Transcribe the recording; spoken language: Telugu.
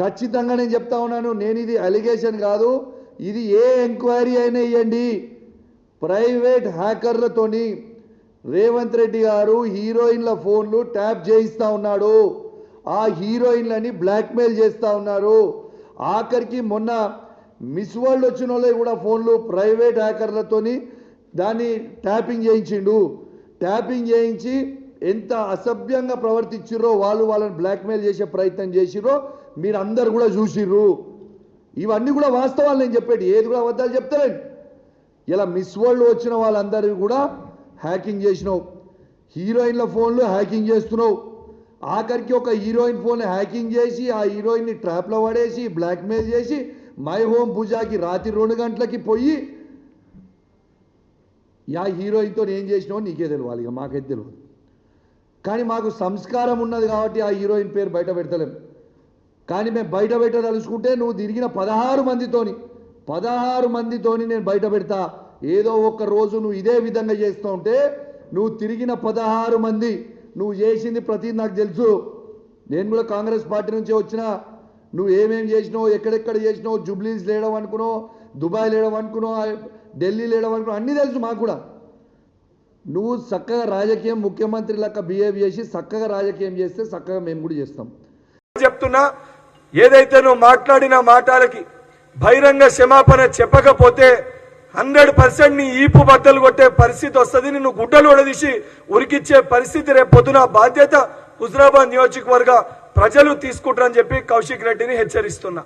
ఖచ్చితంగా నేను చెప్తా ఉన్నాను నేను ఇది అలిగేషన్ కాదు ఇది ఏ ఎంక్వైరీ అయినా ఇవ్వండి ప్రైవేట్ హ్యాకర్లతోని రేవంత్ రెడ్డి గారు హీరోయిన్ల ఫోన్లు ట్యాప్ చేయిస్తా ఉన్నాడు. ఆ హీరోయిన్లని బ్లాక్మెయిల్ చేస్తూ ఉన్నారు. ఆఖరికి మొన్న మిస్ వరల్డ్ వచ్చిన వాళ్ళే కూడా ఫోన్లు ప్రైవేట్ హ్యాకర్లతోని దాన్ని ట్యాపింగ్ చేయించిండు. ట్యాపింగ్ చేయించి ఎంత అసభ్యంగా ప్రవర్తించిర్రో వాళ్ళు వాళ్ళని బ్లాక్మెయిల్ చేసే ప్రయత్నం చేసిర్రో మీరు అందరు కూడా చూసిర్రు. ఇవన్నీ కూడా వాస్తవాలు నేను చెప్పేది ఏది కూడా అబద్ధాలు చెప్తారండి ఇలా మిస్ వరల్డ్ వచ్చిన వాళ్ళందరివి కూడా హ్యాకింగ్ చేసినావు. హీరోయిన్ల ఫోన్లు హ్యాకింగ్ చేస్తున్నావు. ఆఖరికి ఒక హీరోయిన్ ఫోన్ హ్యాకింగ్ చేసి ఆ హీరోయిన్ని ట్రాప్లో పడేసి బ్లాక్మెయిల్ చేసి మై హోమ్ పూజాకి రాత్రి రెండు గంటలకి పోయి యా హీరోయిన్తో ఏం చేసినావో నీకే తెలియాలి ఇక మాకైతే తెలియదు. కానీ మాకు సంస్కారం ఉన్నది కాబట్టి ఆ హీరోయిన్ పేరు బయట పెడతలేం. కానీ మేము బయట పెట్టదలుచుకుంటే నువ్వు తిరిగిన పదహారు మందితోని పదహారు మందితోని నేను బయట పెడతా. ఏదో ఒక రోజు నువ్వు ఇదే విధంగా చేస్తూ ఉంటే నువ్వు తిరిగిన పదహారు మంది నువ్వు చేసింది ప్రతి నాకు తెలుసు. నేను కూడా కాంగ్రెస్ పార్టీ నుంచే వచ్చిన. నువ్వు ఏమేమి చేసినావు ఎక్కడెక్కడ చేసినావు జూబ్లీస్ లేడం అనుకున్నావు దుబాయ్ లేడం అనుకున్నావు ఢిల్లీ లేడం అనుకున్నావు అన్నీ తెలుసు మాకు కూడా. నువ్వు చక్కగా రాజకీయం ముఖ్యమంత్రి లెక్క బిహేవ్ చేసి చక్కగా రాజకీయం చేస్తే చక్కగా మేము కూడా చేస్తాం. చెప్తున్నా ఏదైతే నువ్వు మాట్లాడిన మాటలకి బహిరంగ క్షమాపణ చెప్పకపోతే హండ్రెడ్ పర్సెంట్ నీ ఈపు బట్టలు కొట్టే పరిస్థితి వస్తుంది నిన్ను గుడ్డలు ఉడదీసి ఉరికిచ్చే పరిస్థితి రేపు పొద్దున బాధ్యత హుజరాబాద్ నియోజకవర్గ ప్రజలు తీసుకుంటారని చెప్పి కౌశిక్ రెడ్డిని హెచ్చరిస్తున్నా.